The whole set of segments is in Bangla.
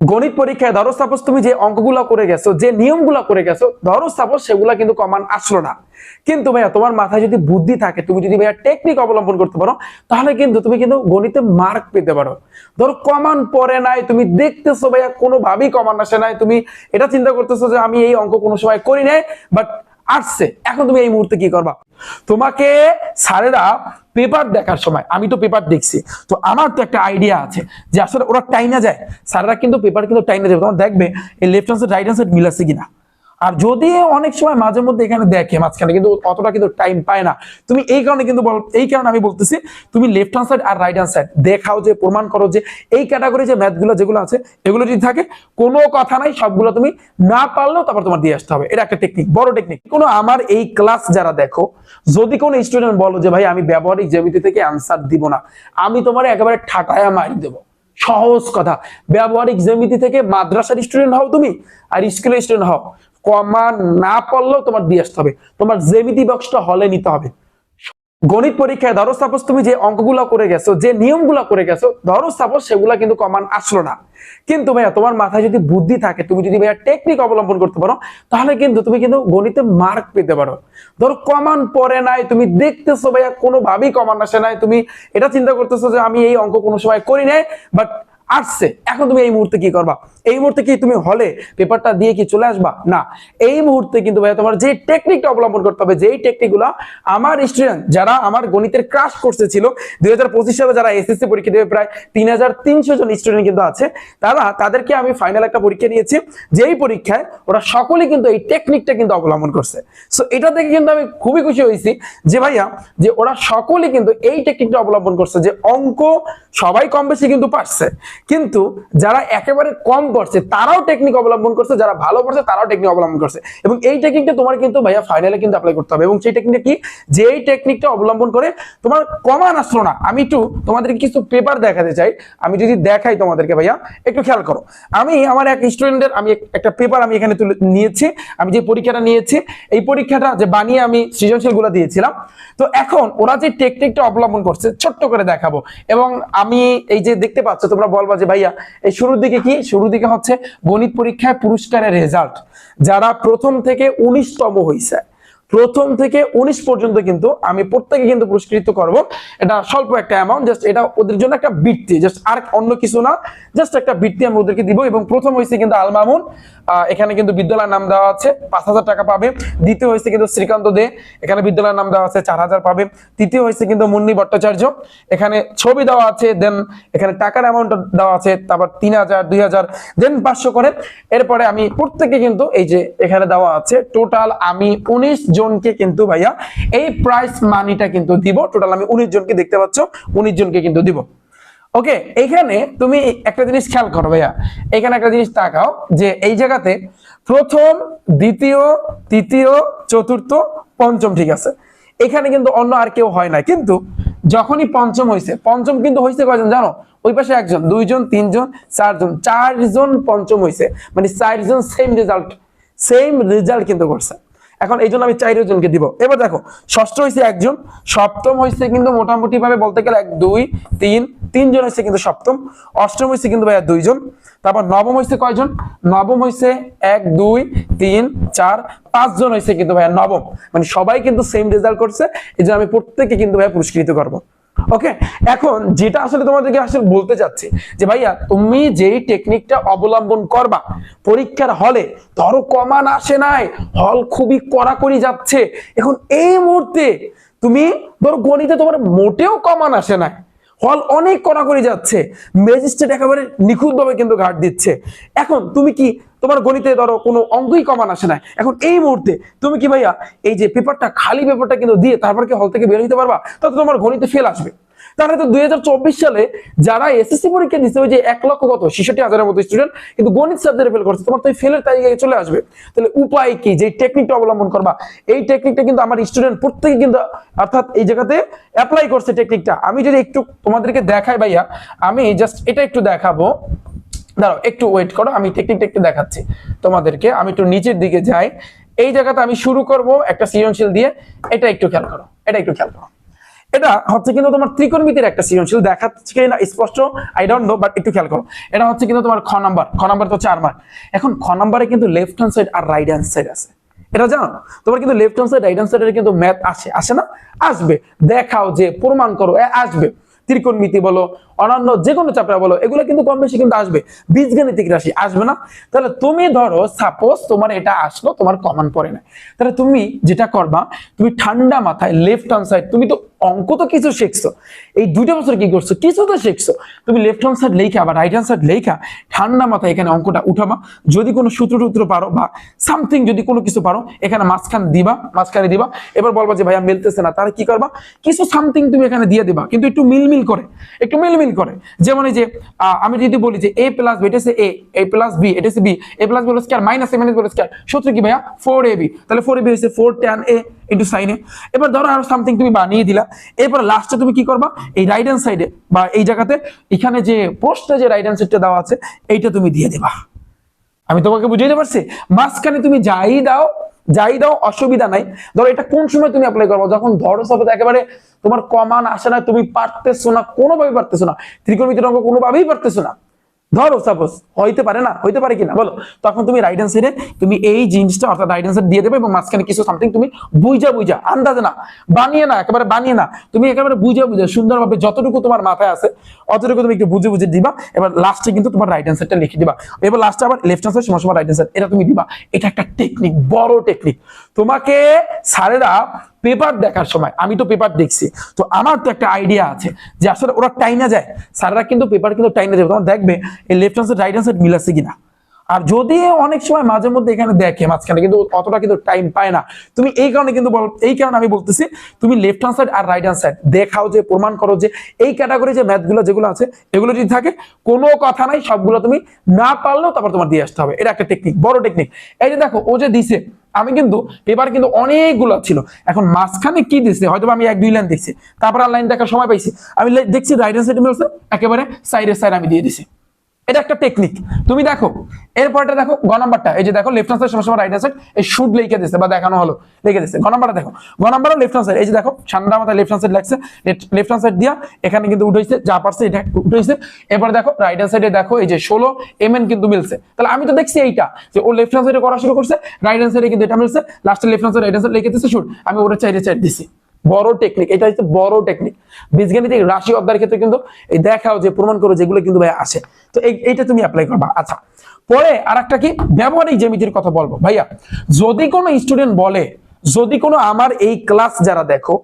গণিত পরীক্ষায় ধরো সাপোজ তুমি যে অঙ্কগুলো করে গেছো, যে নিয়মগুলো করে গেছো, ধরো সাপোজ সেগুলা কিন্তু কমান আসলো না। কিন্তু ভাইয়া, তোমার মাথায় যদি বুদ্ধি থাকে, তুমি যদি ভাইয়া টেকনিক অবলম্বন করতে পারো, তাহলে কিন্তু তুমি কিন্তু গণিতে মার্ক পেতে পারো। ধরো কমান পরে নাই, তুমি দেখতেছো ভাইয়া, কোনোভাবেই কমান আসে নাই। তুমি এটা চিন্তা করতেছো যে আমি এই অঙ্ক কোনো সময় করি নাই বাট আসছে। এখন তুমি এই মুহূর্তে কি করবা? তোমাকে স্যারেরা পেপার দেখার সময়, আমি তো পেপার দেখছি, তো আমার তো একটা আইডিয়া আছে যে আসলে ওরা টাইনা যায়। স্যারেরা কিন্তু পেপার কিন্তু টাইনা যাবে তোমার দেখবে এই left hand side right hand side মিলাচ্ছে কিনা? আর যদি অনেক সময় মাঝে মধ্যে এখানে দেখে মাঝখানে, কিন্তু অতটা কিন্তু টাইম পায় না। তুমি এই কারণে কিন্তু এই কারণে আমি বলতেছি, তুমি লেফট হ্যান্ড সাইড আর রাইট হ্যান্ড সাইড দেখাও যে, প্রমাণ করো যে, এই ক্যাটাগরি যে ম্যাথগুলো যেগুলো আছে, এগুলো যদি থাকে, কোনো কথা নাই, সবগুলো তুমি না পারলেও তারপর তোমার দিয়ে আসতে হবে। এটা একটা টেকনিক বড় টেকনিক কোনো আমার এই ক্লাস যারা দেখো, যদি কোনো স্টুডেন্ট বলো যে, ভাই, আমি ব্যবহারিক জ্যামিতি থেকে অ্যান্সার দিব না, আমি তোমার একেবারে ঠাটায়া মারি দেবো। সহজ কথা। ব্যবহারিক জ্যামিতি থেকে মাদ্রাসার স্টুডেন্ট হও তুমি, আর স্কুলের স্টুডেন্ট হও। কমা না পড়লেও তোমার দিয়ে আসতে হবে। তোমার জ্যামিতি বক্সটা হলে নিতে হবে। গণিত পরীক্ষায় ধরো সাপোজ তুমি যে অঙ্কগুলো করে গেছো, যে নিয়মগুলো করে গেছো, ধরো সাপোজ সেগুলা কিন্তু কমান আসলো না। কিন্তু ভাইয়া, তোমার মাথায় যদি বুদ্ধি থাকে, তুমি যদি ভাইয়া টেকনিক অবলম্বন করতে পারো, তাহলে কিন্তু তুমি কিন্তু গণিতে মার্ক পেতে পারো। ধরো কমান পরে নাই, তুমি দেখতেছো ভাইয়া কোনোভাবেই কমান আসে নাই। তুমি এটা চিন্তা করতেছো যে আমি এই অঙ্ক কোনো সময় করি নাই বাট আসছে। এখন তুমি এই মুহূর্তে কি করবা? এই মুহূর্তে কি তুমি হলে পেপারটা দিয়ে কি চলে আসবা? না। এই মুহূর্তে কিন্তু ভাইয়া তোমার যে টেকনিকটা অবলম্বন করতে হবে, যেই টেকনিকগুলো আমার স্টুডেন্ট যারা আমার গণিতের ক্রাশ কোর্সে ছিল দুই হাজার পঁচিশ সালে যারা এসএসসি পরীক্ষা দেবে, প্রায় তিন হাজার তিনশো জন স্টুডেন্ট কিন্তু আছে, তারা তাদেরকে আমি ফাইনাল একটা পরীক্ষা দিয়েছি, যেই পরীক্ষায় ওরা সকলেই কিন্তু এই টেকনিকটা কিন্তু অবলম্বন করছে। সো এটা থেকে কিন্তু আমি খুবই খুশি হয়েছি যে ভাইয়া, যে ওরা সকলেই কিন্তু এই টেকনিকটা অবলম্বন করছে, যে অঙ্ক সবাই কম বেশি কিন্তু পারছে। কিন্তু যারা একেবারে কম পড়ছে, তারাও টেকনিক অবলম্বন করছে, যারা ভালো পড়ছে, তারাও টেকনিক অবলম্বন করছে। এবং এই টেকনিকটা তোমার কিন্তু ভাইয়া ফাইনালে কিন্তু অ্যাপ্লাই করতে হবে। এবং সেই টেকনিকটা কি? যে এই টেকনিকটা অবলম্বন করে তোমার কমান আসলো না। আমি একটু তোমাদেরকে কিছু পেপার দেখাতে চাই। আমি যদি দেখাই তোমাদেরকে ভাইয়া, একটু খেয়াল করো। আমি আমার এক স্টুডেন্টের আমি একটা পেপার আমি এখানে তুলে নিয়েছি। আমি যে পরীক্ষাটা নিয়েছি, এই পরীক্ষাটা যে বানিয়ে আমি সৃজনশীলগুলো দিয়েছিলাম। তো এখন ওরা যে টেকনিকটা অবলম্বন করছে, ছোট্ট করে দেখাবো। এবং আমি এই যে দেখতে পাচ্ছ, তোমরা বলবা যে ভাইয়া, এই শুরুর দিকে কি? শুরুর দিকে হচ্ছে গণিত পরীক্ষায় পুরস্কারের রেজাল্ট যারা প্রথম থেকে উনিশতম হয়েছে প্রথম থেকে উনিশ পর্যন্ত কিন্তু আমি প্রত্যেকে কিন্তু পুরস্কৃত করব। এটা স্বল্প একটা অ্যামাউন্ট জাস্ট এটা ওদের জন্য একটা বৃত্তি জাস্ট আর অন্য কিছু না জাস্ট একটা বৃত্তি আমি ওদেরকে দিব এবং প্রথম হয়েছে কিন্তু আল মামুন। আহ, এখানে কিন্তু বিদ্যালয়ের নাম দেওয়া আছে পাঁচ হাজার টাকা পাবে। দ্বিতীয় হয়েছে কিন্তু শ্রীকান্ত দে এখানে বিদ্যালয়ের নাম দেওয়া আছে চার হাজার পাবে। তৃতীয় হয়েছে কিন্তু মুন্নি ভট্টাচার্য এখানে ছবি দেওয়া আছে দেন এখানে টাকার অ্যামাউন্ট দেওয়া আছে তারপর তিন হাজার দুই হাজার দেন পাঁচশো করে। এরপরে আমি প্রত্যেকে কিন্তু এই যে এখানে দেওয়া আছে টোটাল আমি উনিশ জনকে কিন্তু ভাইয়া এই প্রাইস মানিটা কিন্তু দিব। টোটাল আমি উনিশ জনকে দেখতে পাচ্ছ, উনিশ জনকে কিন্তু দিব। ওকে এখানে তুমি একটা জিনিস খেয়াল করো ভাইয়া। এখানে একটা জিনিস তাকাও যে এই জায়গাতে প্রথম, দ্বিতীয়, তৃতীয়, চতুর্থ, পঞ্চম ঠিক আছে। এখানে কিন্তু অন্য আর কেউ হয় না কিন্তু যখনই পঞ্চম হয়েছে পঞ্চম কিন্তু হয়েছে কয়জন জানো? ওই পাশে একজন, দুইজন, তিনজন, চারজন চারজন পঞ্চম হয়েছে মানে চারজন সেম রেজাল্ট সেম রেজাল্ট কিন্তু করছে। এখন এই জন্য আমি চার জনকে দিব। এবার দেখো, ষষ্ঠ হয়েছে একজন, সপ্তম হয়েছে কিন্তু মোটামুটি ভাবে বলতে গেলে এক, দুই, তিন, তিনজন হয়েছে কিন্তু সপ্তম, অষ্টম হয়েছে কিন্তু ভাইয়া দুইজন, তারপর নবম হয়েছে কয়জন? নবম হয়েছে এক, দুই, তিন, চার, পাঁচজন হয়েছে কিন্তু ভাইয়া নবম। মানে সবাই কিন্তু সেম রেজাল্ট করছে, এই আমি প্রত্যেকে কিন্তু ভাইয়া পুরস্কৃত করব। ওকে এখন যেটা আসলে তোমাদেরকে আসলে বলতে চাচ্ছি, যে ভাইয়া তুমি যেই টেকনিকটা অবলম্বন করবা, পরীক্ষার হলে ধরো কমান আসে নাই, হল খুবই কড়াকড়ি যাচ্ছে, এখন এই মুহূর্তে তুমি ধরো গণিতে তোমার মোটেও কমান আসে নাই, হল অনেক কড়াকড়ি যাচ্ছে ম্যাজিস্ট্রেট একেবারে নিখুঁতভাবে কিন্তু ঘাট দিচ্ছে, এখন তুমি কি তোমার গণিতে ধরো কোনো অঙ্কই কমান আসে না এখন এই মুহূর্তে তুমি কি ভাইয়া এই যে পেপারটা খালি পেপারটা কিন্তু দিয়ে তারপর কি হল থেকে বের হইতে পারবা? তাতে তোমার গণিতে ফেল আসবে। তাহলে তো দুই সালে যারা এসএসসি পরীক্ষা দিচ্ছে ওই যে এক লক্ষ কত? ছেষট্টি হাজারের মতো স্টুডেন্ট কিন্তু গণিত সাবজেক্টে ফেল করছে। তোমার তো ফেলের তালিকায় চলে আসবে। তাহলে উপায় কি? যে টেকনিকটা অবলম্বন করবা, এই টেকনিকটা কিন্তু আমার স্টুডেন্ট প্রত্যেকে কিন্তু অর্থাৎ এই জায়গাতে অ্যাপ্লাই করছে টেকনিকটা আমি যদি একটু তোমাদেরকে দেখাই ভাইয়া, আমি জাস্ট এটা একটু দেখাবো। দাঁড়াও, একটু ওয়েট করো, আমি টেকনিকটা দেখাচ্ছি তোমাদেরকে। আমি একটু নিচের দিকে যাই। এই জায়গাতে আমি শুরু করব একটা সৃজনশীল দিয়ে। এটা একটু খেয়াল করো, এটা একটু খেয়াল করো। এটা হচ্ছে কিন্তু তোমার ত্রিকোণমিতির একটা সৃজনশীল, দেখাচ্ছে কিনা স্পষ্ট? আই ডোন্ট নো বাট একটু খেয়াল করো। এটা হচ্ছে কিন্তু তোমার খ নাম্বার খ নাম্বার তো চার মার্ক এখন খ নাম্বারে কিন্তু লেফট হ্যান্ড সাইড আর রাইট হ্যান্ড সাইড আছে। এটা জানো? তোমার কিন্তু left hand side right hand সাইডের কিন্তু ম্যাথ আসে আসে না? আসবে। দেখাও যে, প্রমাণ করো আসবে। ত্রিকোণমিতি বলো অন্যান্য যে কোনো চাপড়া বলো, এগুলো কিন্তু কম বেশি কিন্তু আসবে। বীজগাণিতিক রাশি আসবে না। তাহলে তুমি ধরো সাপোজ তোমার এটা আসলো, তোমার কমন পড়ে না। তাহলে তুমি যেটা করবা, তুমি ঠান্ডা মাথায় লেফট হ্যান্ড সাইড তুমি তো অঙ্ক তো কিছু শিখছো। এই দুইটা বছর কি করছ? কিছু তো শিখছো। তুমি লেফট হ্যান্ড সাইড লেখা বা রাইট হ্যান্ড সাইড লেখা, ঠান্ডা মাথায় এখানে অঙ্কটা উঠাবা। যদি কোনো সূত্র টুত্র পারো বা সামথিং যদি কোনো কিছু পারো, এখানে মাঝখান দিবা, মাঝখানে দিবা। এবার বলবা যে, ভাইয়া, মিলতেছে না। তাহলে কি করবা? কিছু সামথিং তুমি এখানে দিয়ে দিবা, কিন্তু একটু মিলমিল করে। একটু মিলমিল করে। যেমন এই যে আমি যদি বলি যে এ প্লাস বি এটা এ এ প্লাস বি এটা হচ্ছে B A plus B square minus A minus B square সূত্র কি, ভাইয়া? ফোর এ বি তাহলে ফোর এ বি হচ্ছে four tan A into sine এবার ধরো আরও সামথিং তুমি বানিয়ে দিলা। এরপর লাস্টে তুমি কি করবা? এই রাইট হ্যান্ড সাইডে বা এই জায়গাতে এখানে যে প্রশ্নে যে রাইট হ্যান্ড সাইডটা দেওয়া আছে, এইটা তুমি দিয়ে দেবা। আমি তোমাকে বুঝাইতে পারছি? মাঝখানে তুমি যাই দাও যাই দাও, অসুবিধা নাই। ধরো এটা কোন সময় তুমি অ্যাপ্লাই করব? যখন ধরো সব একেবারে তোমার কমান আসে না, তুমি পারতেছো না, কোনোভাবেই পারতেছো না। ত্রিকোণমিতির অঙ্ক কোনোভাবেই পারতেছো না। ধরো সাপোজ হইতে পারে না, হইতে পারে কিনা, বলো? তখন তুমি রাইট সাইডে তুমি এই জিনিসটা অর্থাৎ রাইট সাইড দিয়ে দেবে এবং মাঝখানে কিছু সামথিং তুমি বুঝা বুঝা আন্দাজে না, বানিয়ে না, একেবারে বানিয়ে না, তুমি একেবারে বুঝে বুঝে সুন্দরভাবে যতটুকু তোমার মাথায় আছে, অতটুকু তুমি একটু বুঝে বুঝে দিবা, এবার লাস্টে কিন্তু তোমার রাইট হ্যান্ড সাইডটা লিখে দিবা। এবার লাস্টে আবার লেফট সাইড সময় সময় রাইট সাইড এটা তুমি দিবা। এটা একটা টেকনিক বড় টেকনিক তোমাকে স্যারেরা পেপার দেখার সময়, আমি তো পেপার দেখছি, তো আমার তো একটা আইডিয়া আছে যে আসলে ওরা টাইনা যায়, স্যাররা কিন্তু পেপার কিন্তু টাইনা যাবে তোমার দেখবে এই left side right hand side মিলাচ্ছে কিনা? আর যদি অনেক সময় মাঝে মধ্যে এখানে দেখে মাঝখানে, কিন্তু অতটা কিন্তু টাইম পায় না। তুমি এই কারণে কিন্তু বল এই কারণে আমি বলতেছি, তুমি লেফট হ্যান্ড সাইড আর রাইট হ্যান্ড সাইড দেখাও যে, প্রমাণ করো যে, এই ক্যাটাগরি যে ম্যাথগুলো যেগুলো আছে, এগুলো যদি থাকে, কোনো কথা নাই, সবগুলো তুমি না পারলেও তারপর তোমার দিয়ে আসতে হবে। এটা একটা টেকনিক বড় টেকনিক এই যে দেখো, ও যে দিছে, আমি কিন্তু পেপার কিন্তু অনেকগুলো ছিল। এখন মাঝখানে কি দিছে? হয়তো আমি এক, দুই লাইন দেখছি। তারপর আর লাইন দেখার সময় পাইছি। আমি দেখছি রাইট হ্যান্ড সাইড মিলছে, একেবারে সাইডে সাইড আমি দিয়ে দিছি। এটা একটা টেকনিক তুমি দেখো, এরপরটা দেখো, গ নাম্বারটা। এই যে দেখো লেফট হ্যান্ড সাইড সময় রাইট হ্যান্ড সাইড এই শুড লিখে দিছে বা দেখানো হলো, লিখে দিছে গ নাম্বারটা দেখো, গ নাম্বারও লেফট হ্যান্ড সাইড এই যে দেখো ঠান্ডা মাথায় লেফট হ্যান্ড সাইড লাগছে লেফট হ্যান্ড সাইড দিয়া এখানে কিন্তু উঠেছে, যা পারছে এটা উঠেছে। এবার দেখো রাইট হ্যান্ড সাইডে দেখো, এই যে ষোলো এম এন কিন্তু মিলছে। তাহলে আমি তো দেখছি এইটা, যে ও লেফট হ্যান্ড সাইডে করা শুরু করছে রাইট হ্যান্ড সাইডে কিন্তু এটা মিলছে লাস্টে left hand side right hand side লিখে দিছে শুড আমি ওটা চাইরে চাইড দিছি। বড় টেকনিক এটা হচ্ছে বড় টেকনিক বীজগণিতিক রাশি অধ্যায়ের ক্ষেত্রে কিন্তু এই দেখাও যে প্রমাণ করো যেগুলো কিন্তু ভাই আসে তো এইটা তুমি অ্যাপ্লাই করবা। আচ্ছা পরে আরেকটা কি? ব্যবহারিক জ্যামিতির কথা বলব। ভাইয়া, যদি কোনো স্টুডেন্ট বলে, যদি কোনো আমার এই ক্লাস যারা দেখো,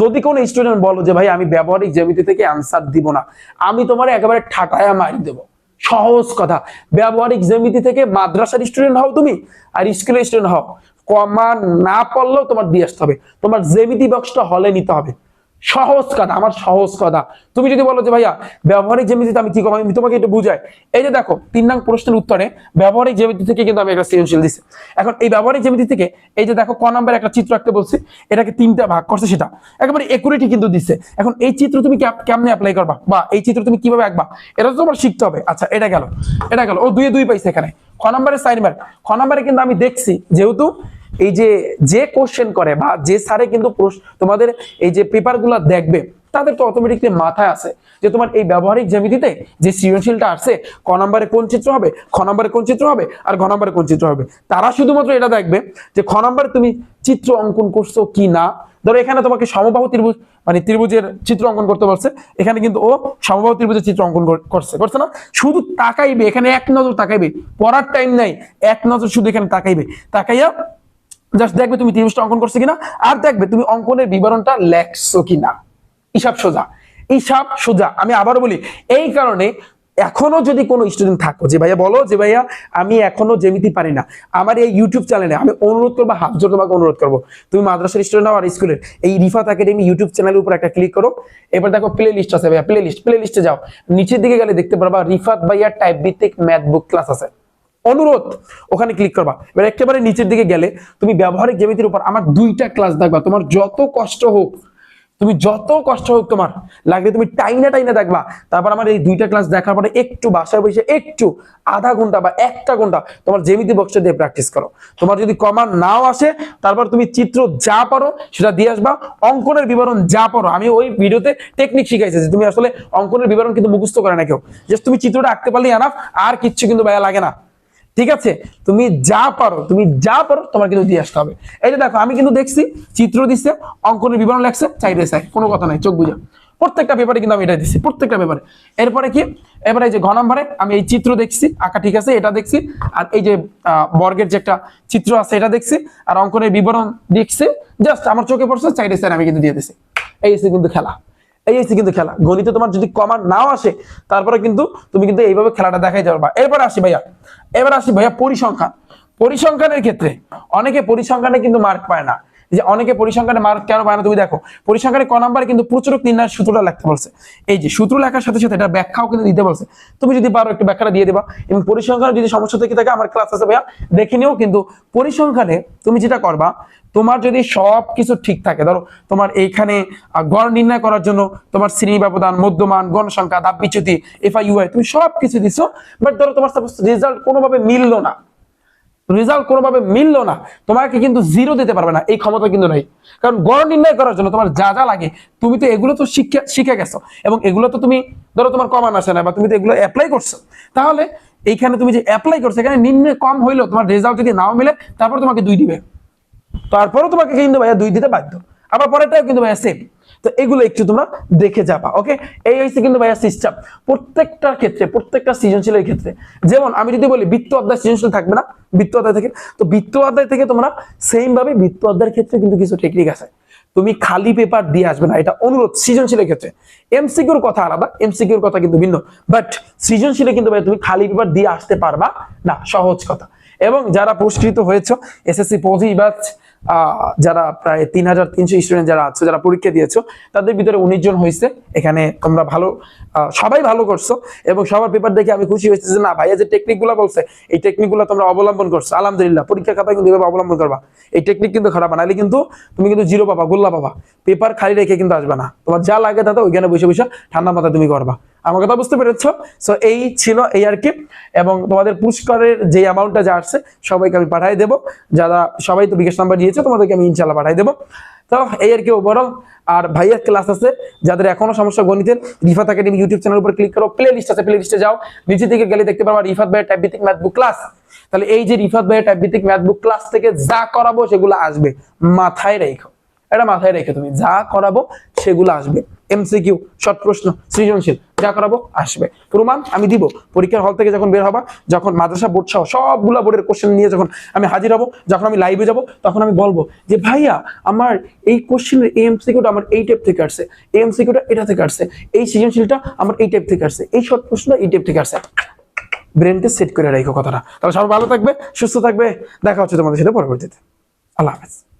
যদি কোনো স্টুডেন্ট বলো যে, ভাই, আমি ব্যবহারিক জ্যামিতি থেকে অ্যান্সার দিব না। আমি তোমার একেবারে ঠাটায়া মারি দেবো। সহজ কথা। ব্যবহারিক জ্যামিতি থেকে মাদ্রাসার স্টুডেন্ট হও তুমি, আর স্কুলের স্টুডেন্ট হও। কমা না পারলেও তোমার দিয়ে আসতে হবে। তোমার জেমিতি বক্সটা হলে নিতে হবে। সহজ কথা, আমার সহজ কথা। তুমি যদি বলো যে, ভাইয়া, ব্যবহারিক জ্যামিতিতে আমি কি করব? আমি তোমাকে একটু বুঝাই। এই যে দেখো, তিন নং প্রশ্নের উত্তরে ব্যবহারিক জ্যামিতি থেকে কিন্তু আমি একটা সৃজনশীল দিচ্ছি এখন এই ব্যবহারিক জ্যামিতি থেকে এই যে দেখো, ক নাম্বার একটা চিত্র আঁকতে বলছি, এটাকে তিনটা ভাগ করছে সেটা। একেবারে একুরেটি কিন্তু দিচ্ছে এখন এই চিত্র তুমি কেমনে অ্যাপ্লাই করবা? বা এই চিত্র তুমি কীভাবে আঁকবা? এটা তো তোমার শিখতে হবে। আচ্ছা এটা গেল এটা গেল। ও দুয়ে দুই পাইছে এখানে। খ নাম্বারের সাইন মার্ক খ নাম্বারে কিন্তু আমি দেখছি, যেহেতু এই যে যে কোশ্চেন করে বা যে স্যারে কিন্তু তোমাদের এই যে পেপারগুলো দেখবে, তাদের তো অটোমেটিকলি মাথায় আছে যে তোমার এই ব্যবহারিক জ্যামিতিতে যে সৃজনশীলটা আসছে, ক নম্বরে কোন চিত্র হবে, খ নম্বরে কোন চিত্র হবে, আর ঘ নম্বরে কোন চিত্র হবে। তারা শুধুমাত্র এটা দেখবে যে খ নম্বরে তুমি চিত্র অঙ্কন করছ কি না। ধরো এখানে তোমাকে সমবাহু ত্রিভুজ মানে ত্রিভুজের চিত্র অঙ্কন করতে পারছে এখানে কিন্তু ও সমবাহু ত্রিভুজের চিত্র অঙ্কন করছে করছে না? শুধু তাকাইবে, এখানে এক নজর তাকাইবে, পড়ার টাইম নাই, এক নজর শুধু এখানে তাকাইবে। তাকাইয়া জাস্ট দেখবে তুমি ত্রিভুজটা অঙ্কন করছ কিনা, আর দেখবে তুমি অঙ্কনের বিবরণটা লেখছো কিনা। হিসাব সোজা। হিসাব সোজা। আমি আবারও বলি, এই কারণে এখনও যদি কোনো স্টুডেন্ট থাকো, যে ভাইয়া বলো, যে ভাইয়া আমি এখনও জ্যামিতি পারি না, আমার এই ইউটিউব চ্যানেলে আমি অনুরোধ করব হাত জোর তোমাকে অনুরোধ করব। তুমি মাদ্রাসার স্টুডেন্ট আর স্কুলের, এই রিফাত একাডেমি ইউটিউব চ্যানেলের উপর একটা ক্লিক করো। এবার দেখো প্লে লিস্ট আছে ভাইয়া প্লে লিস্ট প্লে লিস্টে যাও। নিচের দিকে গেলে দেখতে পারবা রিফাত ভাইয়া টাইপ ভিত্তিক ম্যাথ বুক ক্লাস আছে। অনুরোধ, ওখানে ক্লিক করবা। এবার একেবারে নিচের দিকে গেলে তুমি ব্যবহারিক জ্যামিতির উপর আমার দুইটা ক্লাস দেখবা, তোমার যত কষ্ট হোক, তুমি যত কষ্ট হোক তোমার লাগলে তুমি টাইনা টাইনা দেখবা। তারপর আমার এই দুইটা ক্লাস দেখার পরে একটু বাসায় বসে একটু আধা ঘণ্টা বা একটা ঘণ্টা তোমার জেমিতি বক্সে দিয়ে প্র্যাকটিস করো। তোমার যদি কমান নাও আসে, তারপর তুমি চিত্র যা পারো সেটা দিয়ে আসবা, অঙ্কনের বিবরণ যা পারো। আমি ওই ভিডিওতে টেকনিক শিখাইছি যে তুমি আসলে অঙ্কনের বিবরণ কিন্তু মুখস্থ করে না কেউ। জাস্ট তুমি চিত্রটা আঁকতে পারলেই আনাফ আর কিচ্ছু কিন্তু ভাইয়া লাগে না। ঠিক আছে? তুমি যা পারো, তুমি যা পারো, তোমার কিন্তু দিয়ে আসতে হবে। এই যে দেখো, আমি কিন্তু দেখছি, চিত্র দিচ্ছে অঙ্কনের বিবরণ লেখছে চাইরে চাই, কোনো কথা নাই, চোখ বুঝা প্রত্যেকটা পেপারে কিন্তু আমি এটা দিচ্ছি প্রত্যেকটা পেপারে। এরপরে কি? এবারে এই যে ঘ নম্বরে, আমি এই চিত্র দেখছি, আঁকা ঠিক আছে, এটা দেখছি, আর এই যে বর্গের যে একটা চিত্র আছে, এটা দেখছি, আর অঙ্কনের বিবরণ দেখছি জাস্ট আমার চোখে পড়ছে চাইরে চাই আমি কিন্তু দিয়ে দিছি। এই কিন্তু খেলা। এই হচ্ছে কিন্তু খেলা। গণিতে তোমার যদি কমান নাও আসে তারপরে কিন্তু তুমি কিন্তু এইভাবে খেলাটা দেখাই যাবে এরপর আসি ভাইয়া। এবার আসি ভাইয়া পরিসংখ্যান। পরিসংখ্যানের ক্ষেত্রে অনেকে পরিসংখ্যানে কিন্তু মার্ক পায় না। যে অনেকে পরিসংখ্যানে মার্ক কেন পায় না তুমি দেখো, পরিসংখ্যানে ক নাম্বারে কিন্তু প্রচুরক নির্ণয়ের সূত্রটা লিখতে বলছে। এই যে সূত্র লেখার সাথে সাথে এটা ব্যাখ্যাও কিন্তু দিতে বলছে। তুমি যদি পারো একটু ব্যাখ্যাটা দিয়ে দেবা। এবং পরিসংখ্যানে যদি সমস্যা থেকে থাকে, আমার ক্লাস আছে ভাইয়া। দেখে নিও কিন্তু পরিসংখ্যানে তুমি যেটা করবা তোমার যদি সব কিছু ঠিক থাকে, ধরো তোমার এইখানে গড় নির্ণয় করার জন্য তোমার শ্রেণি ব্যবধান, মধ্যমান, গণসংখ্যা ধাপ বিচ্যুতি এফআই ইউআই তুমি সব কিছু দিছো বাট ধরো তোমার সাপোজ রেজাল্ট কোনোভাবে মিললো না রেজাল্ট কোনোভাবে মিললো না, তোমাকে কিন্তু জিরো দিতে পারবে না, এই ক্ষমতা কিন্তু নেই। কারণ গড় নির্ণয় করার জন্য তোমার যা যা লাগে, তুমি তো এগুলো তো শিখে শিখে গেছো, এবং এগুলো তো তুমি, ধরো তোমার কমান আসে না, বা তুমি তো এগুলো অ্যাপ্লাই করছ, তাহলে এইখানে তুমি যে অ্যাপ্লাই করছ, এখানে নিম্নে কম হইল তোমার রেজাল্ট যদি নাও মিলে, তারপর তোমাকে দুই দিবে। তারপরেও তোমাকে কিন্তু ভাইয়া দুই দিতে বাধ্য। আবার পরেরটাও কিন্তু ভাইয়া সেম তো এগুলো একটু তোমরা দেখে যাবা ওকে এই হচ্ছে কিন্তু ভাইয়া সিস্টেম প্রত্যেকটা ক্ষেত্রে, প্রত্যেকটা সৃজনশীলের ক্ষেত্রে, যেমন আমি যদি বলি বৃত্ত অধ্যায় সৃজনশীল থাকবে না, বৃত্ত অধ্যায় থেকে, তো বৃত্ত অধ্যায় থেকে তোমরা সেম ভাবে বৃত্ত অধ্যায়ের ক্ষেত্রে কিন্তু কিছু টেকনিক আছে। তুমি খালি পেপার দিয়ে আসবে না, এটা অনুরোধ সৃজনশীলের ক্ষেত্রে। এমসিকিউর কথা আলাদা এমসিকিউর কথা কিন্তু ভিন্ন। বাট সৃজনশীলে কিন্তু ভাই তুমি খালি পেপার দিয়ে আসতে পারবা না, সহজ কথা। এবং যারা পুরস্কৃত হয়েছে এসএসসি পজি ব্যাচ যারা প্রায় তিন হাজার তিনশো স্টুডেন্ট যারা আছে, যারা পরীক্ষা দিয়েছ, তাদের ভিতরে উনিশ জন হয়েছে। এখানে তোমরা ভালো সবাই ভালো করছ এবং সবার পেপার দেখে আমি খুশি হয়েছি যে না, ভাইয়া যে টেকনিকগুলো বলছে, এই টেকনিকগুলো তোমরা অবলম্বন করছ। আলহামদুলিল্লাহ পরীক্ষা খাতায় কিন্তু এভাবে অবলম্বন করবা। এই টেকনিক কিন্তু খারাপ, নাহলে কিন্তু তুমি কিন্তু জিরো পাবা, গোল্লা পাবা। পেপার খালি রেখে কিন্তু আসবে না। তোমার যা লাগে তাতে ওইখানে বসে বসে ঠান্ডা মাথায় তুমি করবা। আমার কথা বুঝতে পেরেছ? সো এই ছিল এই আর কি। এবং তোমাদের পুরস্কারের যে অ্যামাউন্টটা যা আসছে, সবাইকে আমি পাঠিয়ে দেবো। যারা, সবাই তো বিকাশ নাম্বার দিয়েছে, তোমাদেরকে আমি ইনশাল্লাহ পাঠিয়ে দেবো। তো, এই আর কি ওভারঅল আর ভাইয়ার ক্লাস আছে, যাদের এখনও সমস্যা গণিতের, রিফাত একাডেমি ইউটিউব চ্যানেল উপর ক্লিক করো প্লে লিস্ট আছে প্লে লিস্টে যাও। নিচে দিকে গেলে দেখতে পারবা রিফাত ভাইয়ের টাইপ ভিত্তিক ম্যাথ বুক ক্লাস তাহলে এই যে রিফাত ভাইয়ের টাইপ ভিত্তিক ম্যাথ বুক ক্লাস থেকে যা করাবো, সেগুলো আসবে। মাথায় রেখো। এটা মাথায় রেখে তুমি। যা করাবো, সেগুলো আসবে। এমসিকিউ শর্ট প্রশ্ন, সৃজনশীল, যা করাবো আসবে। প্রমাণ আমি দিব। পরীক্ষার হল থেকে যখন বের হবা, যখন মাদ্রাসা বোর্ড সহ সবগুলা বোর্ডের কোশ্চেন নিয়ে যখন আমি হাজির হব, যখন আমি লাইভে যাব, তখন আমি বলব যে, ভাইয়া, আমার এই কোশ্চেনের এই এমসিকিউটা আমার এই টাইপ থেকে আসছে এমসিকিউটা এটা থেকে আসছে, এই সৃজনশীলটা আমার এই টাইপ থেকে আসছে, এই শর্ট প্রশ্নটা এই টাইপ থেকে আসছে। ব্রেনকে সেট করে রাখো কথাটা। তাহলে সবাই ভালো থাকবে, সুস্থ থাকবে। দেখা হচ্ছে তোমাদের সাথে পরবর্তীতে। আল্লাহ হাফেজ।